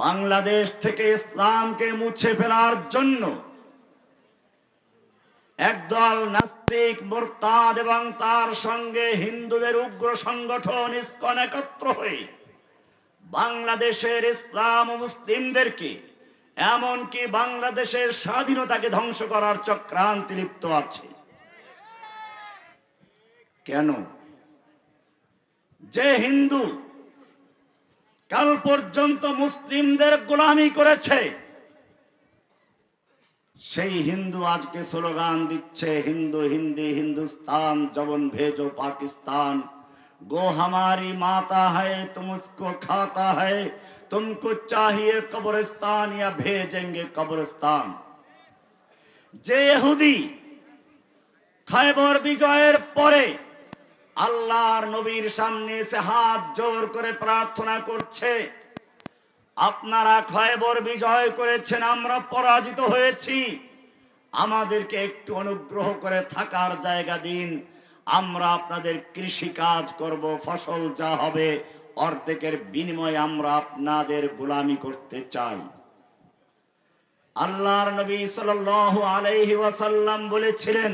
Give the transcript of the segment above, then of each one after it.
বাংলাদেশ থেকে ইসলামকে মুছে ফেলার জন্য একদল নাস্তিক মোরতাদ এবং তার সঙ্গে হিন্দুদের উগ্র সংগঠন ইস্কন একত্র হয়ে বাংলাদেশের ইসলাম ও মুসলিমদেরকে এমনকি বাংলাদেশের স্বাধীনতাকে ধ্বংস করার চক্রান্তি লিপ্ত আছে। কেন? যে হিন্দু কাল পর্যন্ত মুসলিমদের গোলামি করেছে। সেই হিন্দু আজকে স্লোগান দিচ্ছে, হিন্দু, হিন্দি, হিন্দুস্তান, জবন ভেজো পাকিস্তান। গো হামারি মাতা হ্যায় তুম খাতা হ্যায় তুমকো চাহিয়ে কবরস্তান ইয়া ভেজেঙ্গে কবরস্তান যে ইহুদি খায়বর বিজয়ের পরে আল্লাহর নবীর সামনে এসে হাত জোর করে প্রার্থনা করছে। আপনারা খয়বর বিজয় করেছেন, আমরা পরাজিত হয়েছি। আমাদেরকে একটু অনুগ্রহ করে থাকার জায়গা দিন। আমরা আপনাদের কৃষি কাজ করব, ফসল যা হবে, অর্ধেকের বিনিময়ে আমরা আপনাদের গোলামি করতে চাই। আল্লাহর নবী সাল্লাল্লাহু আলাইহি ওয়াসাল্লাম বলেছিলেন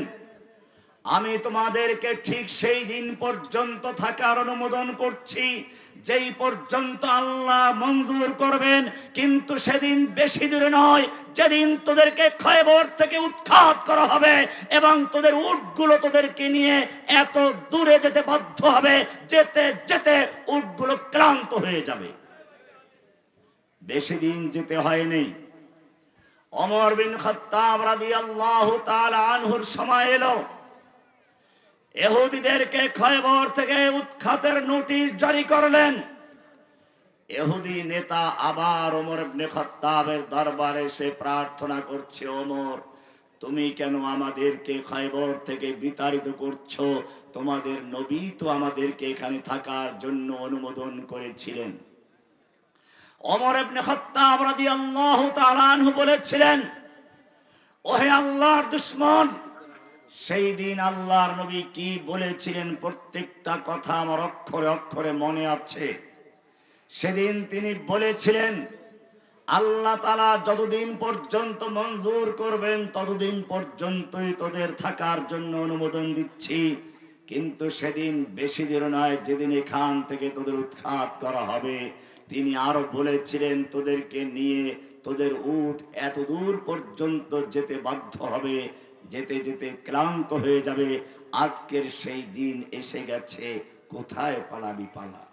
আমি তোমাদেরকে ঠিক সেই দিন পর্যন্ত থাকার অনুমোদন করছি। যেই পর্যন্ত আল্লাহ মঞ্জুর করবেন, কিন্তু সেদিন বেশি দূরে নয়, যেদিন তোদেরকে খয়বর থেকে উৎখাত করা হবে এবং তোদের উটগুলো তোদেরকে নিয়ে এত দূরে যেতে বাধ্য হবে, যেতে যেতে উটগুলো ক্লান্ত হয়ে যাবে। বেশি দিন যেতে হয়নি। অমর বিন খত্তাব রাদিয়াল্লাহু তাআলা আনহুর সময় এলো। এহুদিদেরকে খয়বর থেকে উৎখাতের নোটিশ জারি করলেন। এহুদি নেতা আবার ওমর ইবনে দরবারে সে প্রার্থনা করছে, ওমর, তুমি কেন আমাদেরকে খয়বর থেকে বিতাড়িত করছ? তোমাদের নবী তো আমাদেরকে এখানে থাকার জন্য অনুমোদন করেছিলেন। ওমর ইবনে খত্তাব রাদিয়াল্লাহু বলেছিলেন, ওহে আল্লাহর দুশমন সেই দিন আল্লাহর নবী কি বলেছিলেন প্রত্যেকটা কথা আমার অক্ষরে অক্ষরে মনে আছে। সেদিন তিনি বলেছিলেন, আল্লাহ তালা যতদিন পর্যন্ত মঞ্জুর করবেন ততদিন পর্যন্তই তোদের থাকার জন্য অনুমোদন দিচ্ছি। কিন্তু সেদিন বেশি দিন নয়, যেদিন এখান থেকে তোদের উৎখাত করা হবে। তিনি আরও বলেছিলেন, তোদেরকে নিয়ে তোদের উঠ এত দূর পর্যন্ত যেতে বাধ্য হবে যেতে যেতে ক্লান্ত হয়ে যাবে। আজকের সেই দিন এসে গেছে। কোথায় পালাবি, পালা?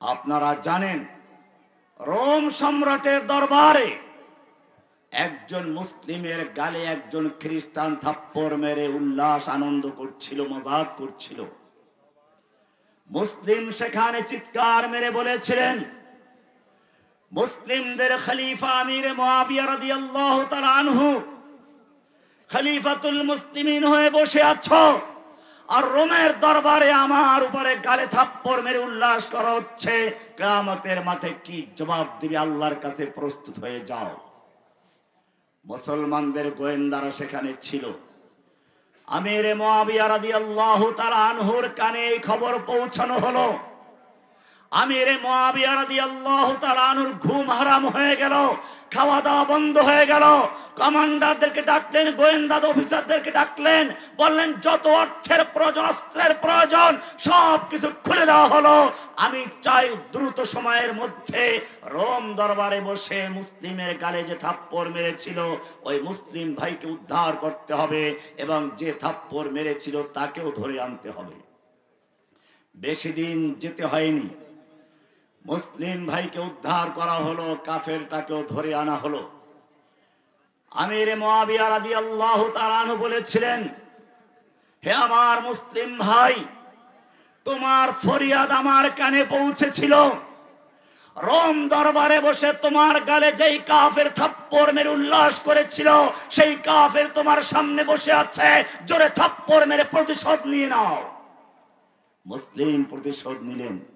আপনারা জানেন, রোম সম্রাটের দরবারে একজন মুসলিমের গালে একজন খ্রিস্টান থাপ্পড় মেরে উল্লাস, আনন্দ করছিল, মজাক করছিল। মুসলিম সেখানে চিৎকার মেরে বলেছিলেন মুসলিমদের খলিফা আমির মুয়াবিয়া রাদিয়াল্লাহু তাআলা আনহু খলিফাতুল মুসলিমিন হয়ে বসে আছো। আর রোমের দরবারে আমার উপরে গালে থাপ্পড় মেরে উল্লাস করা হচ্ছে। কিয়ামতের মাঠে কি জবাব দিবে আল্লাহর কাছে প্রস্তুত হয়ে যাও। মুসলমানদের গোয়েন্দারা সেখানে ছিল। আমির মুয়াবিয়া রাদিয়াল্লাহু তাআলা আনহুর কানে এই খবর পৌঁছানো হলো। আমিরে ঘুম হারাম হয়ে গেল খাওয়া দাওয়া বন্ধ হয়ে গেল। কমান্ডারদেরকে ডাকলেন গোয়েন্দা অফিসারদেরকে ডাকলেন, বললেন, যত অর্থের প্রয়োজন, অস্ত্রের প্রয়োজন, সব কিছু খুলে দেওয়া হলো। আমি চাই দ্রুত সময়ের মধ্যে রোম দরবারে বসে মুসলিমের গালে যে থাপ্পড় মেরেছিল, ওই মুসলিম ভাইকে উদ্ধার করতে হবে এবং যে থাপ্পড় মেরেছিল তাকেও ধরে আনতে হবে। বেশি দিন যেতে হয়নি। মুসলিম ভাইকে উদ্ধার করা হলো কাফেরটাকেও ধরে আনা হলো। আমির মুয়াবিয়া বলেছিলেন, হে আমার মুসলিম ভাই, তোমার ফরিয়াদ আমার কানে পৌঁছেছিল। রোম দরবারে বসে তোমার গালে যেই কাফের থাপ্পড় মেরে উল্লাস করেছিল, সেই কাফের তোমার সামনে বসে আছে, জোরে থাপ্পড় মেরে প্রতিশোধ নিয়ে নাও। মুসলিম প্রতিশোধ নিলেন।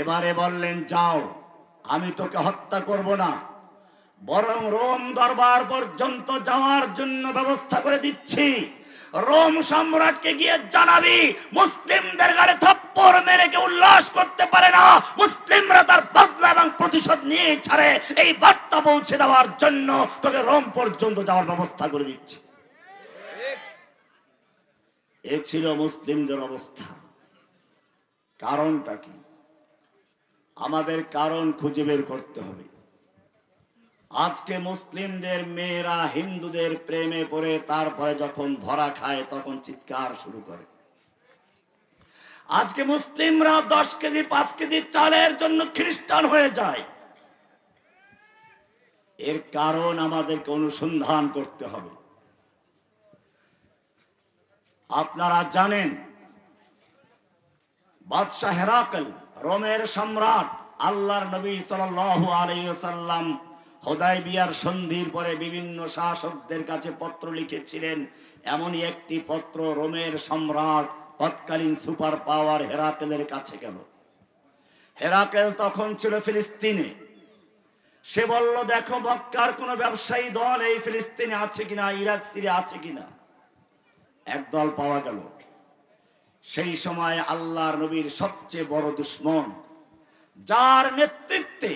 এবারে বললেন, যাও, আমি তোকে হত্যা করব না। বরং রোম দরবার পর্যন্ত যাওয়ার জন্য ব্যবস্থা করে দিচ্ছি। রোম সম্রাটকে গিয়ে জানাবি, মুসলিমদের গাড়ি থাপ্পড় মেরে কেউ উল্লাস করতে পারে না। মুসলিমরা তার বদলা এবং প্রতিশোধ নিয়ে ছাড়ে। এই বার্তা পৌঁছে দেওয়ার জন্য তোকে রোম পর্যন্ত যাওয়ার ব্যবস্থা করে দিচ্ছে। এ ছিল মুসলিমদের অবস্থা। কারণটা কি? আমাদের কারণ খুঁজে বের করতে হবে। আজকে মুসলিমদের মেয়েরা হিন্দুদের প্রেমে পড়ে, তারপরে যখন ধরা খায়, তখন চিৎকার শুরু করে। আজকে মুসলিমরা দশ কেজি, পাঁচ কেজি চালের জন্য খ্রিস্টান হয়ে যায়। এর কারণ আমাদেরকে অনুসন্ধান করতে হবে। আপনারা জানেন, বাদশাহ হেরাকল রোমের সম্রাট আল্লাহর নবী সাল্লাল্লাহু আলাইহি সাল্লাম হোদাই বিয়ার সন্ধির পরে বিভিন্ন শাসকদের কাছে পত্র লিখেছিলেন, এমনই একটি পত্র রোমের সম্রাট তৎকালীন সুপার পাওয়ার হেরাকেলের কাছে গেল। হেরাকেল তখন ছিল ফিলিস্তিনে। সে বলল, দেখো, মক্কার কোন ব্যবসায়ী দল এই ফিলিস্তিনে আছে কিনা, ইরাক, সিরিয়া আছে কিনা? একদল পাওয়া গেল। সেই সময় আল্লাহর নবীর সবচেয়ে বড় দুশ্মন, যার নেতৃত্বে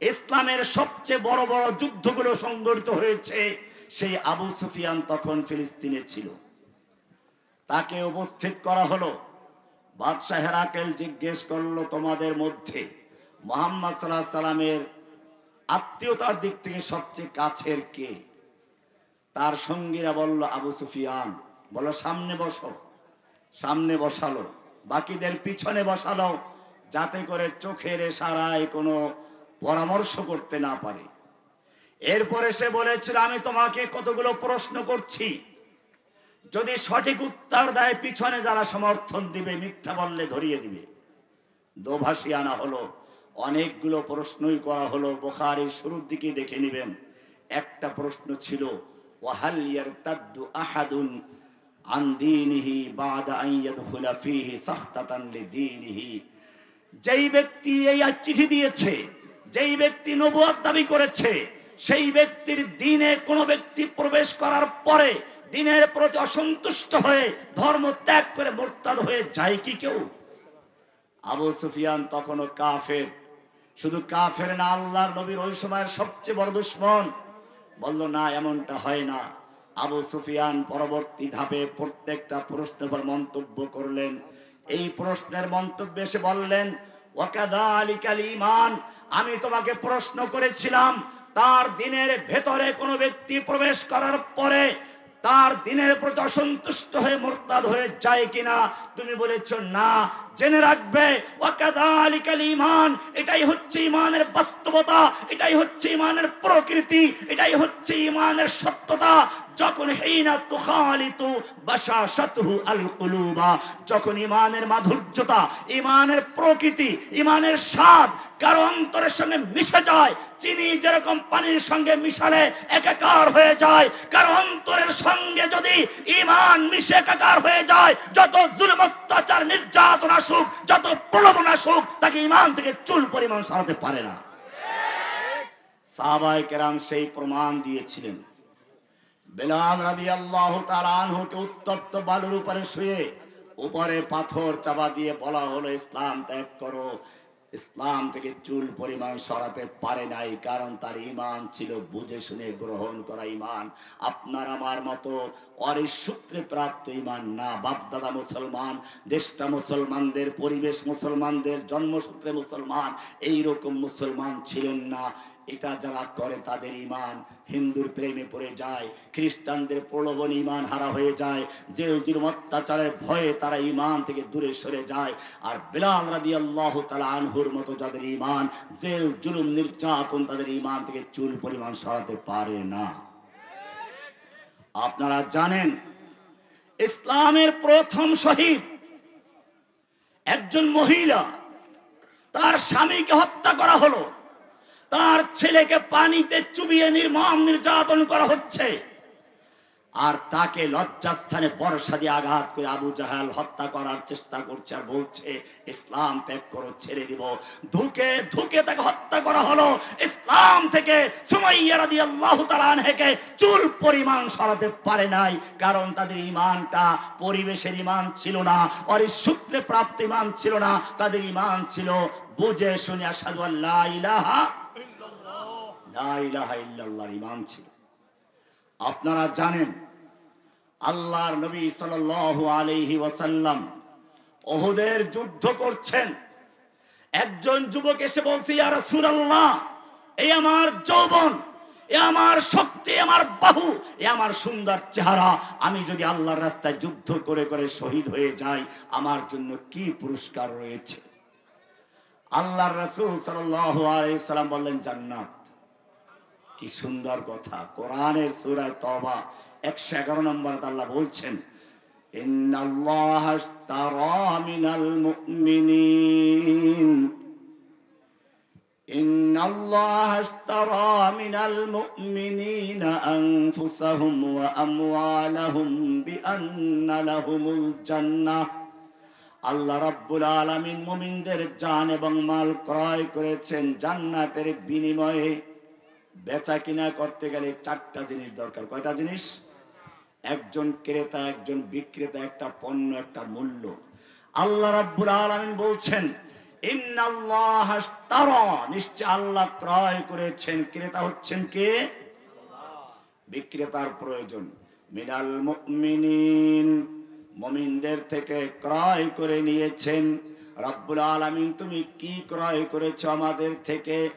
ইসলামের সবচেয়ে বড় বড় যুদ্ধগুলো সংগঠিত হয়েছে, সেই আবু সুফিয়ান তখন ফিলিস্তিনে ছিল। তাকে উপস্থিত করা হলো। বাদশাহ হেরাকেল জিজ্ঞেস করল, তোমাদের মধ্যে মোহাম্মদ সাল্লাহ সাল্লামের আত্মীয়তার দিক থেকে সবচেয়ে কাছের কে? তার সঙ্গীরা বলল, আবু সুফিয়ান। বলো সামনে বসো। সামনে বসালো, বাকিদের পিছনে বসালো, যাতে করে চোখের সারায় কোনো পরামর্শ করতে না পারে। এরপরে সে বলেছিল, আমি তোমাকে কতগুলো প্রশ্ন করছি। যদি সঠিক উত্তর দেয়, পিছনে যারা সমর্থন দিবে, মিথ্যা বললে ধরিয়ে দিবে। দোভাষী আনা হলো, অনেকগুলো প্রশ্নই করা হলো, বোখারির শুরুর দিকে দেখে নেবেন, একটা প্রশ্ন ছিল, ওয়াহাল ইয়ারতাদ্দু আহাদুন আন দীনিহি বাদা আন ইয়াদখুলা ফীহি সাখতাতান লিদীনিহি। যেই ব্যক্তি এই চিঠি দিয়েছে, যেই ব্যক্তি নবুয়ত দাবি করেছে, সেই ব্যক্তির দিনে কোনো ব্যক্তি প্রবেশ করার পরে দিনের প্রতি অসন্তুষ্ট হয়ে ধর্ম ত্যাগ করে মোরতাদ হয়ে যায় কি কেউ? আবু সুফিয়ান তখনও কাফের। শুধু কাফের না, আল্লাহর নবীর ওই সময়ের সবচেয়ে বড় দুশ্মন। বলল, না, এমনটা হয় না। আবু সুফিয়ান পরবর্তী ধাপে প্রত্যেকটা প্রশ্নের পর মন্তব্য করলেন। এই প্রশ্নের মন্তব্যে এসে বললেন ঈমান আমি তোমাকে প্রশ্ন করেছিলাম, তার দিনের ভেতরে কোনো ব্যক্তি প্রবেশ করার পরে তার দিনের প্রতি অসন্তুষ্ট হয়ে মোরতাদ হয়ে যায় কিনা? তুমি বলেছ, না জেনে রাখবে এটাই হচ্ছে ঈমানের বাস্তবতা, এটাই হচ্ছে ঈমানের প্রকৃতি, এটাই হচ্ছে ঈমানের সত্যতা। যখন হেইনা তুখালিতু বাশাশাতুহু আল কুলুবা যখন ঈমানের মাধুর্যতা, ঈমানের প্রকৃতি, ঈমানের স্বাদ কারও অন্তরের সঙ্গে মিশে যায়, চিনি যেরকম পানির সঙ্গে মিশালে একাকার হয়ে যায়, কারও অন্তরের সঙ্গে যদি ইমান মিশে একাকার হয়ে যায়, যত জুলুম, অত্যাচার, নির্যাতন আসুক, যত প্রলোভন আসুক, তাকে ইমান থেকে চুল পরিমাণ সরাতে পারে না। সাহাবায়ে কেরাম সেই প্রমাণ দিয়েছিলেন। বেলাল রাদি আল্লাহ আনহুকে উত্তপ্ত বালুর উপরে শুয়ে উপরে পাথর চাপা দিয়ে বলা হলো, ইসলাম ত্যাগ করো। ইসলাম থেকে চুল পরিমাণ সরাতে পারে নাই, কারণ তার ইমান ছিল বুঝে শুনে গ্রহণ করা ইমান আপনার আমার মতো অরিস সূত্রে প্রাপ্ত ইমান না। বাপদাদা মুসলমান, দেশটা মুসলমানদের, পরিবেশ মুসলমানদের, জন্মসূত্রে মুসলমান এই রকম মুসলমান ছিলেন না। এটা যারা করে তাদের ইমান হিন্দুর প্রেমে পড়ে যায়, খ্রিস্টানদের প্রলোভন ইমান হারা হয়ে যায় যে অত্যাচারের ভয়ে তারা ইমান থেকে দূরে সরে যায়। আর বিলাল রাদি আল্লাহ তালা আনহুর মতো যাদের ইমান জেল, জুলুম, নির্যাতন তাদের ইমান থেকে চুল পরিমাণ সরাতে পারে না। আপনারা জানেন, ইসলামের প্রথম শহীদ একজন মহিলা, তার স্বামীকে হত্যা করা হলো, তার ছেলেকে পানিতে চুবিয়ে নির্মম নির্যাতন করা হচ্ছে। আর তাকে লজ্জাস্থানে বর্ষা দিয়ে আঘাত করে আবু জাহাল হত্যা করার চেষ্টা করছে আর বলছে, ইসলাম ত্যাগ করো, ছেড়ে দিব। ধুকে ধুকে তাকে হত্যা করা হলো। ইসলাম থেকে সুমাইয়া রাদিয়াল্লাহু তাআলা আনহাকে চুল পরিমাণ সরাতে পারে নাই, কারণ তাদের ইমানটা পরিবেশের ইমান ছিল না অরিস সূত্রে প্রাপ্ত ইমান ছিল না, তাদের ইমান ছিল বুঝে শুনে আসাদু আল্লাহ ইলাহা লা ইলাহা ইল্লাল্লাহর ইমান ছিল। আপনারা জানেন, আল্লাহর নবী সাল্লাল্লাহু আলাইহি ওয়াসাল্লাম ওহুদের যুদ্ধ করছেন। একজন যুবক এসে বলছে, ইয়া রাসূলুল্লাহ এই আমার যৌবন, এ আমার শক্তি আমার বাহু, এ আমার সুন্দর চেহারা। আমি যদি আল্লাহর রাস্তায় যুদ্ধ করে করে শহীদ হয়ে যাই, আমার জন্য কি পুরস্কার রয়েছে? আল্লাহর রাসূল সাল্লাল্লাহু আলাইহি সাল্লাম বললেন, জান্নাত। কি সুন্দর কথা। কোরআনের সুরায় তবা একশো এগারো নম্বর আল্লাহ বলছেন আল্লাহ রাব্বুল আলমিন মুমিনদের জান এবং মাল ক্রয় করেছেন জান্নাতের বিনিময়ে। বেচা কিনা করতে গেলে চারটা জিনিস দরকার। কয়টা জিনিস? একজন ক্রেতা, একজন বিক্রেতা, একটা পণ্য একটা মূল্য। আল্লাহ রাব্বুল আলামিন বলছেন নিশ্চয় আল্লাহ ক্রয় করেছেন। ক্রেতা হচ্ছেন কে? বিক্রেতার প্রয়োজন। মিনাল মুমিনিন, মুমিনদের থেকে ক্রয় করে নিয়েছেন। রব্বুল আলামিন, তুমি কি ক্রয় করেছ আমাদের থেকে?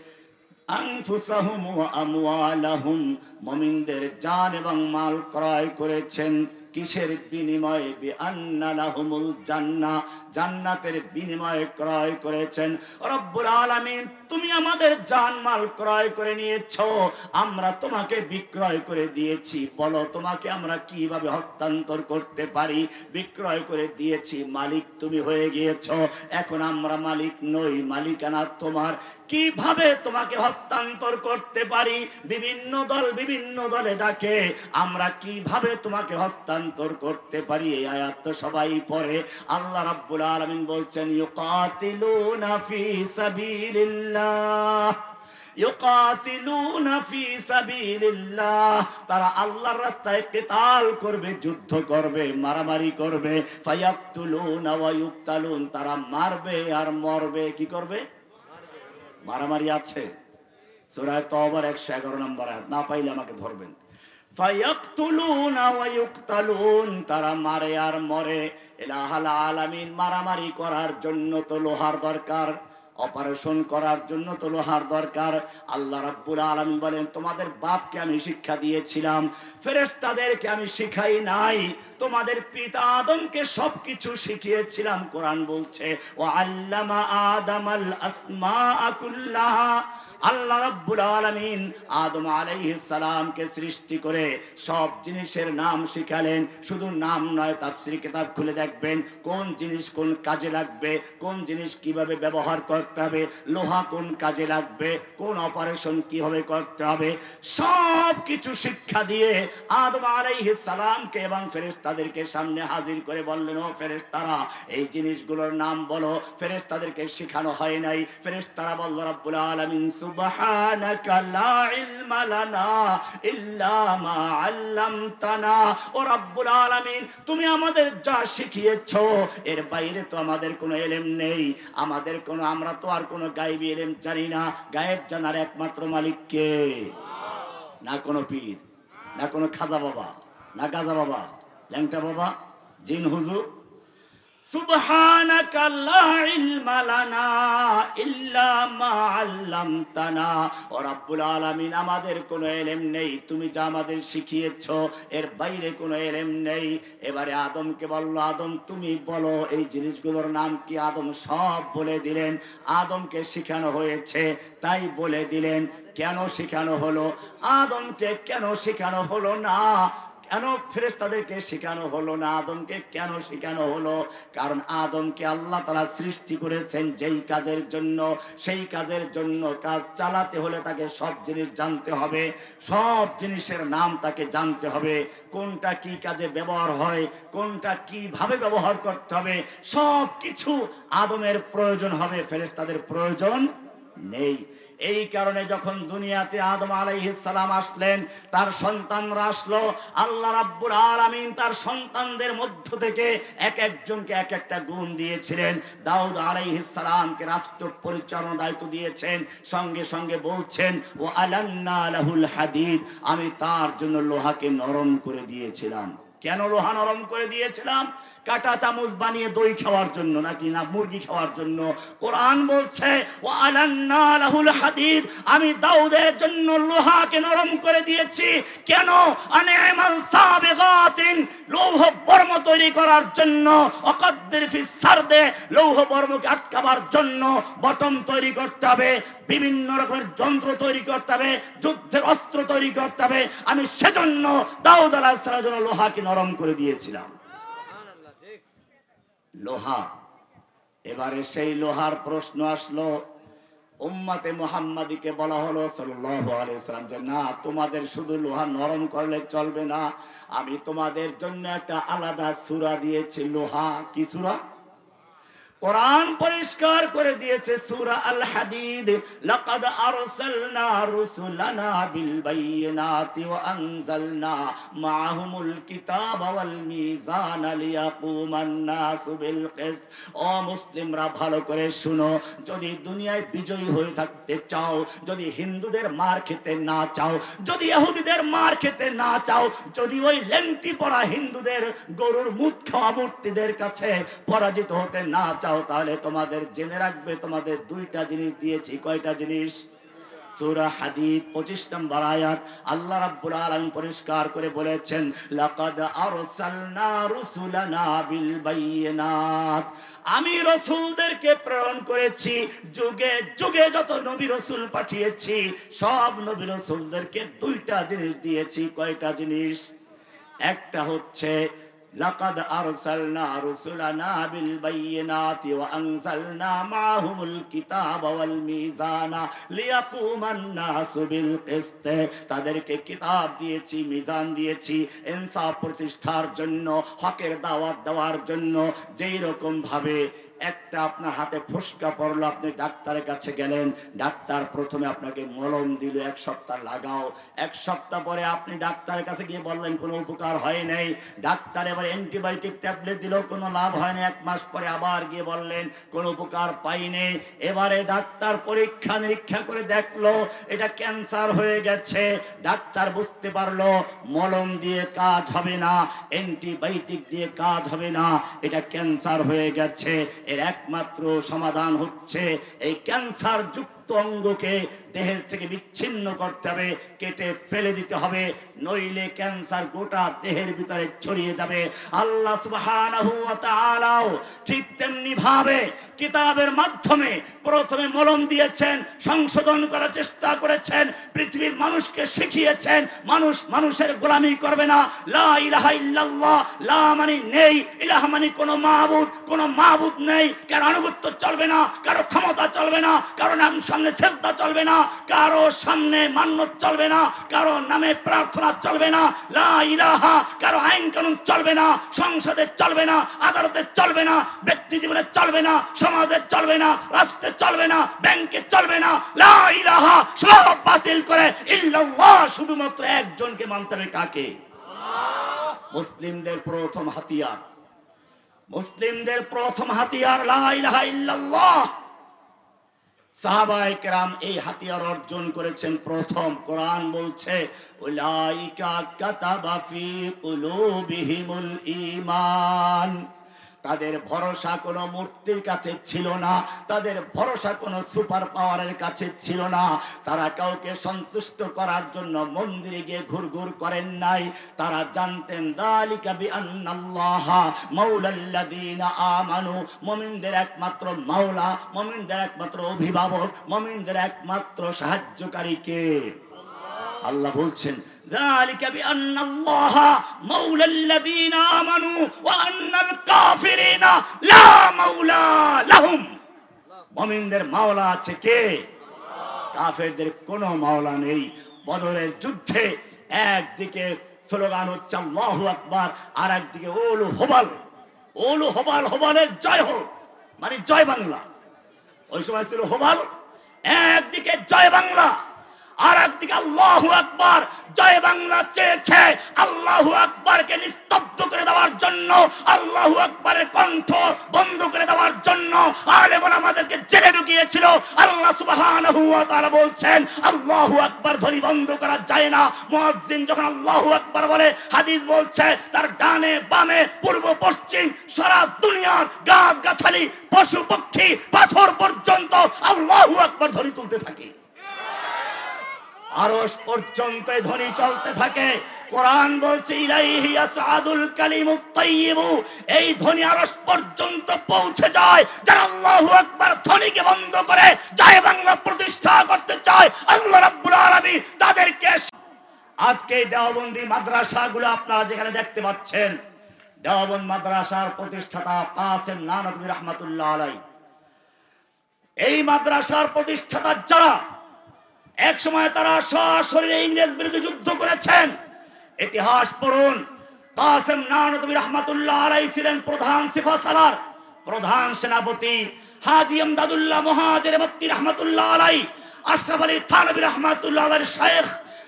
মুমিনদের জান এবং মাল ক্রয় করেছেন কিসের বিনিময়ে? জান্নাহ জান্নাতের বিনিময়ে ক্রয় করেছেন। রব্বুল আলামিন, তুমি আমাদের জান, মাল ক্রয় করে নিয়েছো, আমরা তোমাকে বিক্রয় করে দিয়েছি। বলো, তোমাকে আমরা কীভাবে হস্তান্তর করতে পারি? বিক্রয় করে দিয়েছি, মালিক তুমি হয়ে গিয়েছো। এখন আমরা মালিক নই, মালিকানা তোমার। কীভাবে তোমাকে হস্তান্তর করতে পারি? বিভিন্ন দল বিভিন্ন দলে ডাকে, আমরা কীভাবে তোমাকে হস্তান্তর করতে পারি? এই আয়াত তো সবাই পড়ে। আল্লাহ রাব্বুল আলামিন বলছেন, ইউকাতিলুনা ফি সাবিলিল্লাহ। তারা আল্লাহর রাস্তায় কিতাল করবে, যুদ্ধ করবে, মারামারি করবে। তারা মারবে আর মরবে, কি করবে? মারামারি আছে। সুরায় সূরায় তওবার 111 নম্বর আয়াত। না পাইলে আমাকে ধরবেন। তারা মারে আর মরে। ইলাহাল আলামিন, মারামারি করার জন্য তো লোহার দরকার। অপারেশন করার জন্য তো লোহার দরকার। আল্লাহ রাব্বুল আলামিন বলেন, তোমাদের বাপকে আমি শিক্ষা দিয়েছিলাম, ফেরেশতাদেরকে আমি শিখাই নাই। তোমাদের পিতা আদমকে সবকিছু শিখিয়েছিলাম, কোরআন বলছে ও আল্লামা আদামাল আসমা কুল্লাহা। আল্লাহ রাব্বুল আলামিন আদম আলাইহিস সালামকে সৃষ্টি করে সব জিনিসের নাম শিখালেন। শুধু নাম নয়, তাফসীর কিতাব খুলে দেখবেন, কোন জিনিস কোন কাজে লাগবে, কোন জিনিস কীভাবে ব্যবহার করতে হবে, লোহা কোন কাজে লাগবে, কোন অপারেশন কীভাবে করতে হবে সব কিছু শিক্ষা দিয়ে আদম আলাইহিস সালামকে এবং ফেরেশতাদেরকে সামনে হাজির করে বললেন, ও ফেরেশতারা, এই জিনিসগুলোর নাম বলো। ফেরেশতাদেরকে শেখানো হয় নাই। ফেরেশতারা বলল, রাব্বুল আলামিন ও রাব্বুল আলামিন, তুমি আমাদের যা শিখিয়েছো, এর বাইরে তো আমাদের কোনো এলেম নেই। আমাদের কোনো, আমরা তো আর কোনো গায়েবী এলেম জানি না। গায়েব জানার একমাত্র মালিক কে? না কোনো পীর, না কোনো খাজা বাবা, না গাজা বাবা। ল্যাংটা বাবা, জিন হুজুর। সুবহানাকা লা ইলমা লানা ইল্লা মা আল্লামতানা। ও রাব্বুল আমাদের কোনো এলেম নেই। তুমি যা আমাদের শিখিয়েছো, এর বাইরে কোনো এলেম নেই। এবারে আদমকে বলল, আদম, তুমি বলো, এই জিনিসগুলোর নাম কি আদম? সব বলে দিলেন। আদমকে শেখানো হয়েছে, তাই বলে দিলেন, কেন শেখানো হলো? আদমকে কেন শেখানো হলো না? কেন ফেরেশতাদেরকে শেখানো হলো না? আদমকে কেন শেখানো হলো? কারণ আদমকে আল্লাহ তারা সৃষ্টি করেছেন যেই কাজের জন্য। সেই কাজের জন্য কাজ চালাতে হলে তাকে সব জিনিস জানতে হবে। সব জিনিসের নাম তাকে জানতে হবে। কোনটা কি কাজে ব্যবহার হয়? কোনটা কীভাবে ব্যবহার করতে হবে? সব কিছু আদমের প্রয়োজন হবে। ফেরেশতাদের প্রয়োজন নেই। এই কারণে যখন দুনিয়াতে আদম সালাম আসলেন, তার সন্তানরা আসলো। আল্লাহ রাব্বুল আলামিন তার সন্তানদের মধ্য থেকে এক একজনকে এক একটা গুণ দিয়েছিলেন। দাউদ আলাইহিস সালামকে রাষ্ট্র পরিচালনা দায়িত্ব দিয়েছেন, সঙ্গে সঙ্গে বলছেন, ও আলান্না হাদিদ, আমি তার জন্য লোহাকে নরম করে দিয়েছিলাম। কেন লোহা নরম করে দিয়েছিলাম? কাটা চামচ বানিয়ে দই খাওয়ার জন্য নাকি না মুরগি খাওয়ার জন্য? কোরআন বলছে ও আলান্না লাহুল হাদিদ আমি দাউদের জন্য লোহাকে নরম করে দিয়েছি। কেন? আনেমান সাবিগাতিন লৌহ বর্ম তৈরি করার জন্য। অকদ্দের ফিস সারদে লৌহ বর্মকে আটকাবার জন্য বটম তৈরি করতে হবে। বিভিন্ন রকমের যন্ত্র তৈরি করতে হবে, যুদ্ধের অস্ত্র তৈরি করতে হবে। আমি সেজন্য দাউদ আলাহিস সালামের জন্য লোহাকে নরম করে দিয়েছিলাম। লোহা। এবারে সেই লোহার প্রশ্ন আসলো, উম্মাতে মোহাম্মদীকে বলা হলো সাল্লাল্লাহু আলাইহি সাল্লাম যে, না, তোমাদের শুধু লোহা নরম করলে চলবে না। আমি তোমাদের জন্য একটা আলাদা সূরা দিয়েছি, লোহা। কি সূরা? কোরআন পরিষ্কার করে দিয়েছে সূরা আল হাদিদ, লাকাদ আরসালনা রুসুলানা বিল বাইয়িনাতি ওয়া আনজালনা মাআহুমুল কিতাবা ওয়াল মিজানা লিয়াকুমান নাসু বিল কিসত ও মুসলিমরা, ভালো করে শুনো, যদি দুনিয়ায় বিজয়ী হয়ে থাকতে চাও, যদি হিন্দুদের মার খেতে না চাও, যদি ইহুদিদের মার খেতে না চাও, যদি ওই লেংটি পরা হিন্দুদের গরুর মুখ খাওয়া মূর্তিদের কাছে পরাজিত হতে না চাও তাহলে তোমাদের জেনে রাখবে, তোমাদের দুইটা জিনিস দিয়েছি, কয়টা জিনিস? সূরা হাদিদ 25 নম্বর আয়াত। আল্লাহ রাব্বুল পরিষ্কার করে বলেছেন, লাকাদ আরসালনা রুসুলানা বিল বাইয়িনাত আমি রসূলদেরকে প্রেরণ করেছি, যুগে যুগে যত নবী রসূল পাঠিয়েছি, সব নবী রসূলদেরকে দুইটা জিনিস দিয়েছি, কয়টা জিনিস? একটা হচ্ছে لقد أرسلنا رسلنا بالبينات وأنزلنا معهم الكتاب والميزان ليقوم الناس بالقسط তাদেরকে কিতাব দিয়েছি মিজান দিয়েছি ইনসাফ প্রতিষ্ঠার জন্য হকের দাওয়াত দেওয়ার জন্য যেই রকম ভাবে একটা আপনার হাতে ফুসকা পড়ল, আপনি ডাক্তারের কাছে গেলেন, ডাক্তার প্রথমে আপনাকে মলম দিল, এক সপ্তাহ লাগাও। এক সপ্তাহ পরে আপনি ডাক্তারের কাছে গিয়ে বললেন, কোনো উপকার হয় নাই। ডাক্তার এবার অ্যান্টিবায়োটিক ট্যাবলেট দিলেও কোনো লাভ হয় না এক মাস পরে আবার গিয়ে বললেন, কোনো উপকার পাইনি। এবারে ডাক্তার পরীক্ষা নিরীক্ষা করে দেখল, এটা ক্যান্সার হয়ে গেছে। ডাক্তার বুঝতে পারল, মলম দিয়ে কাজ হবে না, অ্যান্টিবায়োটিক দিয়ে কাজ হবে না, এটা ক্যান্সার হয়ে গেছে। এর একমাত্র সমাধান হচ্ছে এই ক্যান্সার যুক্ত অঙ্গকে দেহের থেকে বিচ্ছিন্ন করতে হবে, কেটে ফেলে দিতে হবে, নইলে ক্যান্সার গোটা দেহের ভিতরে ছড়িয়ে যাবে। আল্লাহ সুবহানাহু ওয়া তাআলাও ঠিক তেমনি ভাবে কিতাবের মাধ্যমে প্রথমে মলম দিয়েছেন, সংশোধন করার চেষ্টা করেছেন, পৃথিবীর মানুষকে শিখিয়েছেন, মানুষ মানুষের গোলামি করবে না। লা ইলাহা ইল্লাল্লাহ, লা মানে নেই, ইলাহ মানে কোনো মাহবুদ কোনো মাহবুদ নেই। কারও আনুগত্য চলবে না, কারও ক্ষমতা চলবে না, কারও নাম সামনে শ্রদ্ধা চলবে না কারও সামনে মান্যত চলবে না কারও নামে প্রার্থনা চলবে না লা ইলাহা কারও আইন কানুন চলবে না সংসদে চলবে না আদালতে চলবে না ব্যক্তি জীবনে চলবে না সমাজে চলবে না রাষ্ট্রে চলবে না ব্যাংকে চলবে না লা ইলাহা সব বাতিল করে ইল্লাল্লাহ শুধুমাত্র একজনকে মানতে হবে কাকে মুসলিমদের প্রথম হাতিয়ার মুসলিমদের প্রথম হাতিয়ার লা ইলাহা ইল্লাল্লাহ সাহাবায়ে কেরাম এই হাতিয়ার অর্জন করেছেন। প্রথম কোরআন বলছে উলাইকা কাতাবা ফি কুলুবিহিমুল ঈমান। তাদের ভরসা কোনো মূর্তির কাছে ছিল না, তাদের ভরসা কোনো সুপার পাওয়ারের কাছে ছিল না। তারা কাউকে সন্তুষ্ট করার জন্য মন্দিরে গিয়ে ঘুরঘুর করেন নাই। তারা জানতেন, দালিকা আমানু। মুমিনদের একমাত্র মাওলা, মুমিনদের একমাত্র অভিভাবক, মুমিনদের একমাত্র সাহায্যকারী কে? আল্লাহ বলছেন ذلك بأن الله مولى الذين آمنوا وأن الكافرين لا مولى لهم মুমিনদের মাওলা আছে কে কাফেরদের কোনো মাওলা নেই বদরের যুদ্ধে একদিকে স্লোগান হচ্ছে আল্লাহু আকবার আর একদিকে ওলু হবাল ওলু হবাল হবালের জয় হোক মানে জয় বাংলা ওই সময় ছিল হোবাল একদিকে জয় বাংলা আর একদিকে আল্লাহু আকবার। জয় বাংলা চেয়েছে আল্লাহু আকবরকে নিস্তব্ধ করে দেওয়ার জন্য, আল্লাহু আকবরের কণ্ঠ বন্ধ করে দেওয়ার জন্য। আলেমন আমাদেরকে জেলে ঢুকিয়েছিল। আল্লাহ সুবহানাহু ওয়া তাআলা বলছেন, আল্লাহু আকবার ধ্বনি বন্ধ করা যায় না। মুয়াজ্জিন যখন আল্লাহু আকবার বলে, হাদিস বলছে, তার ডানে বামে পূর্ব পশ্চিম সারা দুনিয়ার গাছ গাছালি পশু পক্ষী পাথর পর্যন্ত আল্লাহু আকবার ধ্বনি তুলতে থাকে। আরশ পর্যন্ত ধ্বনি চলতে থাকে। কোরআন বলছে, ইলাইহি আসআদুল কালিমুত তাইয়্যিবু এই ধ্বনি আরশ পর্যন্ত পৌঁছে যায়। যারা আল্লাহু আকবার ধ্বনিকে বন্ধ করে জয় বাংলা প্রতিষ্ঠা করতে চায়, আল্লাহ রাব্বুল আলামিন তাদেরকে আজকে দেওবন্দি মাদ্রাসাগুলো আপনারা যেখানে দেখতে পাচ্ছেন, দেওবন্দ মাদ্রাসার প্রতিষ্ঠাতা কাসেম নানবী রহমাতুল্লাহ আলাই এই মাদ্রাসার প্রতিষ্ঠাতা যারা এক সময় তারা সশরীরে ইংরেজ বিরুদ্ধে যুদ্ধ করেছেন। ইতিহাস পড়ুন। কাসেম নানতবি রহমাতুল্লাহ আলাই ছিলেন প্রধান সিফা সালার, প্রধান সেনাপতি। হাজি আমদাদুল্লাহ মহাজের মত্তি রহমাতুল্লাহ আলাই আশরাফ আলী থানবি রহমাতুল্লাহ আলাইর শেখ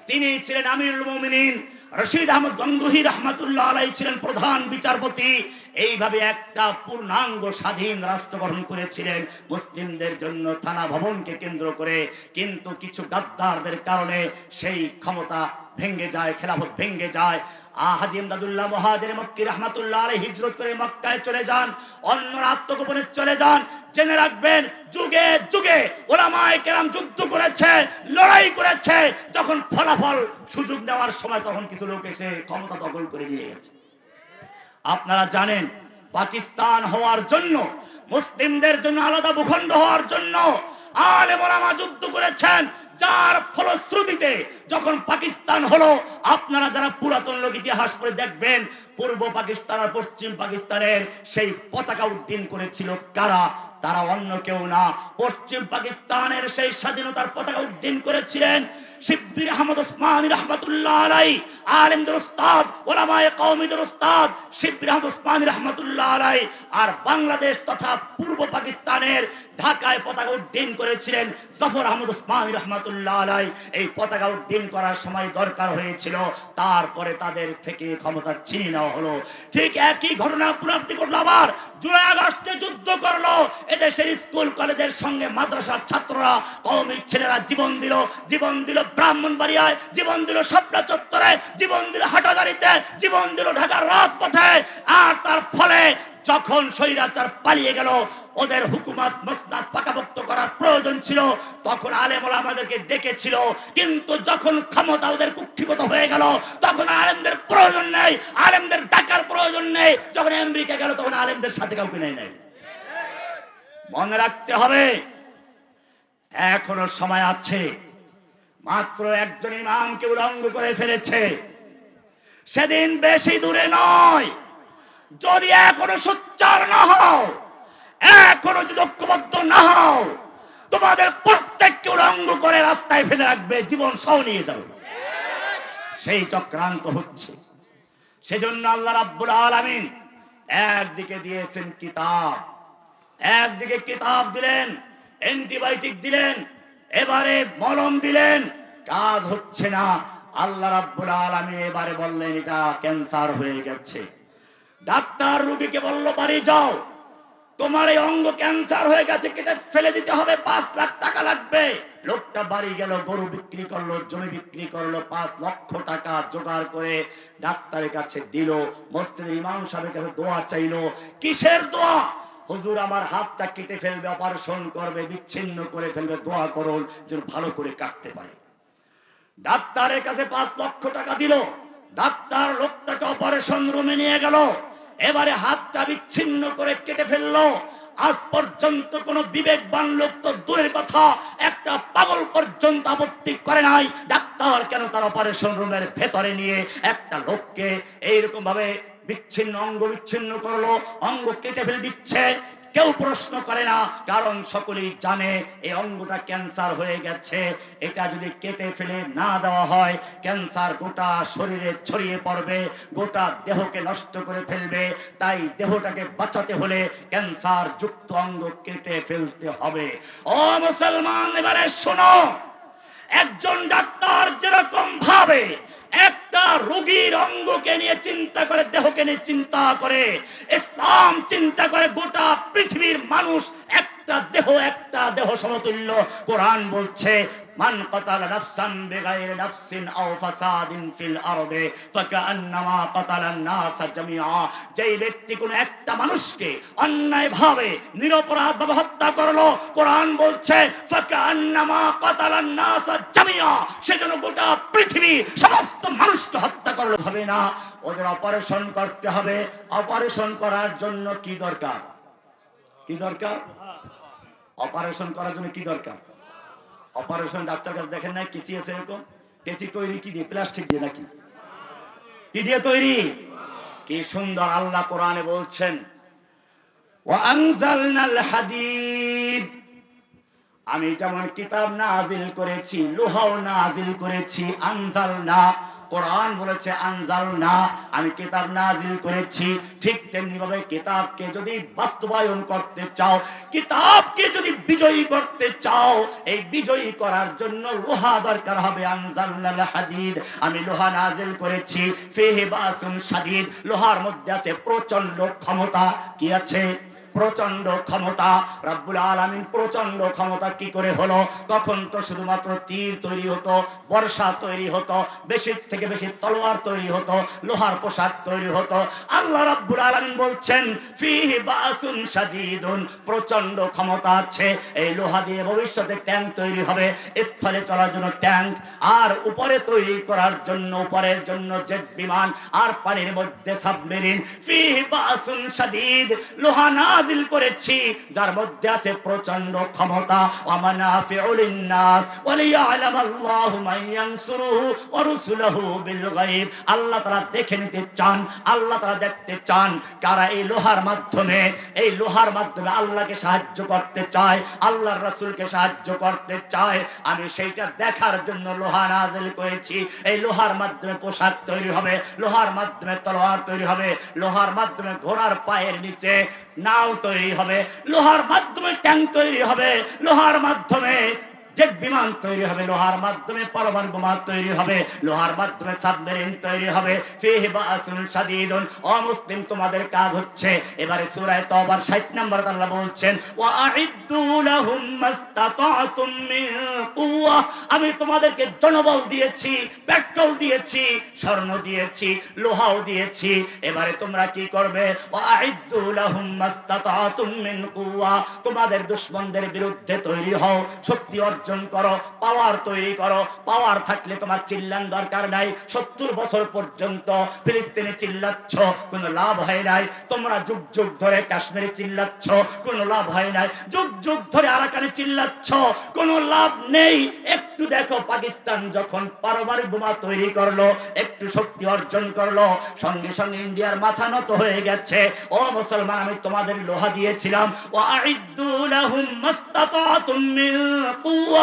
তিনি ছিলেন আমিরুল মুমিনিন। রশিদ আহমদ গঙ্গুহি রহমাতুল্লাহ আলাই ছিলেন প্রধান বিচারপতি। এইভাবে একটা পূর্ণাঙ্গ স্বাধীন রাষ্ট্র গঠন করেছিলেন মুসলিমদের জন্য থানা ভবনকে কেন্দ্র করে। কিন্তু কিছু গাদ্দারদের কারণে সেই ক্ষমতা ভেঙ্গে যায়, খেলাফত ভেঙ্গে যায়। রহমাতুল্লাহ হিজরত করে চলে যান আত্মগোপনে চলে যান। রাখবেন, যুগে যুগে ওলামায়ে যুদ্ধ লড়াই করেছে। যখন ফলাফল সুযোগ নেওয়ার সময় তখন কিছু লোক এসে ক্ষমতা দখল করে নিয়ে গেছে। আপনারা জানেন, পাকিস্তান হওয়ার জন্য, মুসলিমদের জন্য আলাদা ভূখণ্ড হওয়ার জন্য আলেমা যুদ্ধ করেছেন। যার ফলশ্রুতিতে যখন পাকিস্তান হলো, আপনারা যারা পুরাতন লোক ইতিহাস করে দেখবেন, পূর্ব পাকিস্তান আর পশ্চিম পাকিস্তানের সেই পতাকা উদ্দিন করেছিল কারা? তারা অন্য কেউ না। পশ্চিম পাকিস্তানের সেই স্বাধীনতার পতাকা উদ্দিন করেছিলেন শিব্বির আহমদ রহমতুল্লাহ আলাই আলেমদের উস্তাদ উস্তাদ শিব্বির আহমদ রহমতুল্লাহ আলাই আর বাংলাদেশ তথা পূর্ব পাকিস্তানের ঢাকায় পতাকা উড্ডীন করেছিলেন আহমদ রহমতুল্লাহ আলাই এই পতাকা উড্ডীন করার সময় দরকার হয়েছিল, তারপরে তাদের থেকে ক্ষমতা ছিনিয়ে নেওয়া হলো। ঠিক একই ঘটনা পুনরাবৃত্তি করল আবার। জুলাই আগস্টে যুদ্ধ করল। এদেশের স্কুল, কলেজের সঙ্গে মাদ্রাসার ছাত্ররা কওমি ছেলেরা জীবন দিল জীবন দিল ব্রাহ্মণবাড়িয়ায়, জীবন দিল শাপলা চত্বরে, জীবন দিল হাটাগাড়িতে জীবন দিল ঢাকার রাজপথে। আর তার ফলে যখন স্বৈরাচার পালিয়ে গেল, ওদের হুকুমত মসনাদ পাকাপোক্ত করার প্রয়োজন ছিল, তখন আলেমরা আমাদেরকে ডেকেছিল। কিন্তু যখন ক্ষমতা ওদের কুক্ষিগত হয়ে গেল, তখন আলেমদের প্রয়োজন নেই, আলেমদের ডাকার প্রয়োজন নেই। যখন আমেরিকা গেল, তখন আলেমদের সাথে কাউকে নেই, নাই। মনে রাখতে হবে, এখনও সময় আছে। মাত্র একজন ইমামকে উলঙ্গ করে ফেলেছে। সেদিন বেশি দূরে নয়। যদি এখনও সোচ্চার না হও, এখনও যদি ঐক্যবদ্ধ না হও, তোমাদের প্রত্যেককে উলঙ্গ করে রাস্তায় ফেলে রাখবে, জীবন সহ নিয়ে যাবে। সেই চক্রান্ত হচ্ছে। সেজন্য আল্লাহ রাব্বুল আলামিন একদিকে দিয়েছেন কিতাব, একদিকে কিতাব দিলেন, অ্যান্টিবায়োটিক দিলেন এবারে মলম দিলেন, কাজ হচ্ছে না। আল্লাহ রাব্বুল আলামিন এবারে বললেন, এটা ক্যান্সার হয়ে গেছে। ডাক্তার রোগীকে বলল, বাড়ি যাও। তোমার এই অঙ্গ ক্যান্সার হয়ে গেছে, কেটে ফেলে দিতে হবে, পাঁচ লাখ টাকা লাগবে। লোকটা বাড়ি গেল, গরু বিক্রি করল, জমি বিক্রি করল, পাঁচ লক্ষ টাকা জোগাড় করে ডাক্তারের কাছে দিল, মসজিদের ইমাম সাহেবের কাছে দোয়া চাইলো। কিসের দোয়া? হুজুর আমার হাতটা কেটে ফেলবে, অপারেশন করবে, বিচ্ছিন্ন করে ফেলবে, দোয়া করুন যেন ভালো করে কাটতে পারে। ডাক্তারের কাছে পাঁচ লক্ষ টাকা দিল, ডাক্তার লোকটাকে অপারেশন রুমে নিয়ে গেল, এবারে হাতটা বিচ্ছিন্ন করে কেটে ফেলল আজ পর্যন্ত কোনো বিবেকবান লোক তো দূরের কথা, একটা পাগল পর্যন্ত আপত্তি করে নাই। ডাক্তার কেন তার অপারেশন রুমের ভেতরে নিয়ে একটা লোককে এইরকম ভাবে বিচ্ছিন্ন, অঙ্গ বিচ্ছিন্ন করল, অঙ্গ কেটে ফেলে দিচ্ছে? কেউ প্রশ্ন করে না, কারণ সকলেই জানে এই অঙ্গটা ক্যান্সার হয়ে গেছে। এটা যদি কেটে ফেলে না দেওয়া হয়, ক্যান্সার গোটা শরীরে ছড়িয়ে পড়বে, গোটা দেহকে নষ্ট করে ফেলবে। তাই দেহটাকে বাঁচাতে হলে ক্যান্সার যুক্ত অঙ্গ কেটে ফেলতে হবে। ও মুসলমান, এবারে শোনো! একজন ডাক্তার যেরকম ভাবে একটা রোগীর অঙ্গকে নিয়ে চিন্তা করে, দেহকে নিয়ে চিন্তা করে, ইসলাম চিন্তা করে, গোটা পৃথিবীর মানুষ একটা দেহ একটা দেহ সমতুল্য। কোরআন বলছে মান কাতালা নাফসান বিগাইরি নাফসিন আও ফাসাদিন ফিল আরদে ফাকান্নামা কাতালান নাস জামিআ। যেই ব্যক্তি কোন একটা মানুষকে অন্যায়ভাবে নিরপরাধ হত্যা করল, কোরআন বলছে ফাকান্নামা কাতালান নাস জামিআ। সেজন্য গোটা পৃথিবী সমস্ত মানুষকে হত্যা করল। হবে না, ওদের অপারেশন করতে হবে। অপারেশন করার জন্য কি দরকার? কি দরকার? অপারেশন করার জন্য কি দরকার? অপারেশন ডাক্তার কাছে দেখেন না কেচি আছে এরকম? কেচি তৈরি কি দিয়ে? প্লাস্টিক দিয়ে নাকি? কি দিয়ে তৈরি? কি সুন্দর আল্লাহ কোরআনে বলছেন আমি যেমন কিতাব না আজিল করেছি, লোহাও না আজিল করেছি আনজাল না কোরআন বলেছে আনজাল না আমি কিতাব নাজিল করেছি। ঠিক তেমনি ভাবে কিতাবকে যদি বাস্তবায়ন করতে চাও, কিতাবকে যদি বিজয়ী করতে চাও, এই বিজয়ী করার জন্য লোহা দরকার হবে আনজালনাল হাদিদ। আমি লোহা নাজিল করেছি, ফিহি বাসুন শাদীদ। লোহার মধ্যে আছে প্রচণ্ড ক্ষমতা। কি আছে? প্রচণ্ড ক্ষমতা, রব্বুল আলামিন প্রচণ্ড ক্ষমতা কি করে হলো? তখন তো শুধুমাত্র তীর তৈরি হতো, বর্ষা তৈরি হতো বেশি থেকে বেশি তলোয়ার তৈরি হতো, লোহার পোশাক তৈরি হতো। আল্লাহ রব্বুল আলামিন বলছেন, ফিহি বাসুন শাদীদুন প্রচণ্ড ক্ষমতা আছে, এই লোহা দিয়ে ভবিষ্যতে ট্যাঙ্ক তৈরি হবে, স্থলে চলার জন্য ট্যাঙ্ক, আর উপরে তৈরি করার জন্য, উপরের জন্য জেট বিমান, আর পানির মধ্যে সাবমেরিন। ফিহি বাসুন শাদীদ, লোহা নাজিল করেছি, যার মধ্যে আছে প্রচণ্ড ক্ষমতা। ওয়ামানাফিউ লিন-নাস, ওয়ালিয়ালামাল্লাহু মান ইয়ানসুরুহু ওয়া রুসুলুহু বিল গায়ব। আল্লাহ তাআলা দেখে নিতে চান, আল্লাহ তাআলা দেখতে চান কারা এই লোহার মাধ্যমে, এই লোহার মাধ্যমে আল্লাহকে সাহায্য করতে চায়, আল্লাহর রাসূলকে সাহায্য করতে চায়। আমি সেইটা দেখার জন্য লোহা নাজিল করেছি। এই লোহার মাধ্যমে পোশাক তৈরি হবে, লোহার মাধ্যমে তলোয়ার তৈরি হবে, লোহার মাধ্যমে ঘোড়ার পায়ের নিচে নাও তৈরি হবে লোহার মাধ্যমে ট্যাঙ্ক তৈরি হবে লোহার মাধ্যমে জেট বিমান তৈরি হবে, লোহার মাধ্যমে পরমাণু বোমা তৈরি হবে, লোহার মাধ্যমে সাবমেরিন তৈরি হবে। ও তোমাদের কাজ হচ্ছে। এবারে সূরা তওবার 60 নম্বর আল্লাহ বলছেন আমি তোমাদেরকে জনবল দিয়েছি, পেট্রোল দিয়েছি, স্বর্ণ দিয়েছি, লোহাও দিয়েছি। এবারে তোমরা কি করবে? তোমাদের দুশমনদের বিরুদ্ধে তৈরি হও, শক্তি অর্জন করো পাওয়ার তৈরি করো। পাওয়ার থাকলে তোমার চিল্লান দরকার নাই। সত্তর বছর পর্যন্ত ফিলিস্তিনে চিল্লাচ্ছ, কোনো লাভ হয় নাই। তোমরা যুগ যুগ ধরে কাশ্মীরে চিল্লাচ্ছ, কোনো লাভ হয় নাই। যুগ যুগ ধরে আরাকানে চিল্লাচ্ছ, কোনো লাভ নেই। একটু দেখো পাকিস্তান যখন পারমাণবিক বোমা তৈরি করল, একটু শক্তি অর্জন করল, সঙ্গে সঙ্গে ইন্ডিয়ার মাথা নত হয়ে গেছে। ও মুসলমান, আমি তোমাদের লোহা দিয়েছিলাম। ও আইদ্দু লাহুম মাস্তাতাতুম মিন কুওয়া।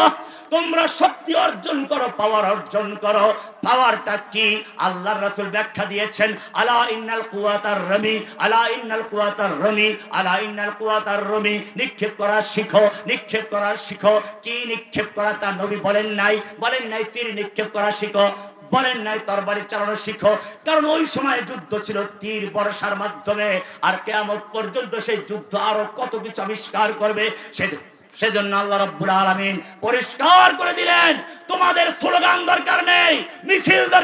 তোমরা শক্তি অর্জন করো পাওয়ার অর্জন করো। পাওয়ারটা কি? আল্লাহর রাসূল ব্যাখ্যা দিয়েছেন, আলা ইন্নাল কুওয়াতার রমি, আলা ইন্নাল কুওয়াতার রমি, আলা ইন্নাল কুওয়াতার রমি। নিক্ষেপ করা শিখো, নিক্ষেপ করা শিখো। কি নিক্ষেপ করা তা নবী বলেন নাই। বলেন নাই, তীর নিক্ষেপ করা শিখো। বলেন নাই, তরবারি চালানো শিখো। কারণ ওই সময় যুদ্ধ ছিল তীর বর্ষার মাধ্যমে। আর কেয়ামত পর্যন্ত সেই যুদ্ধ আরও কত কিছু আবিষ্কার করবে সে সেজন্য আল্লাহ রব্বুল আলমিন পরিষ্কার করে দিলেন তোমাদের স্লোগান দরকার নেই মিছিল দরকার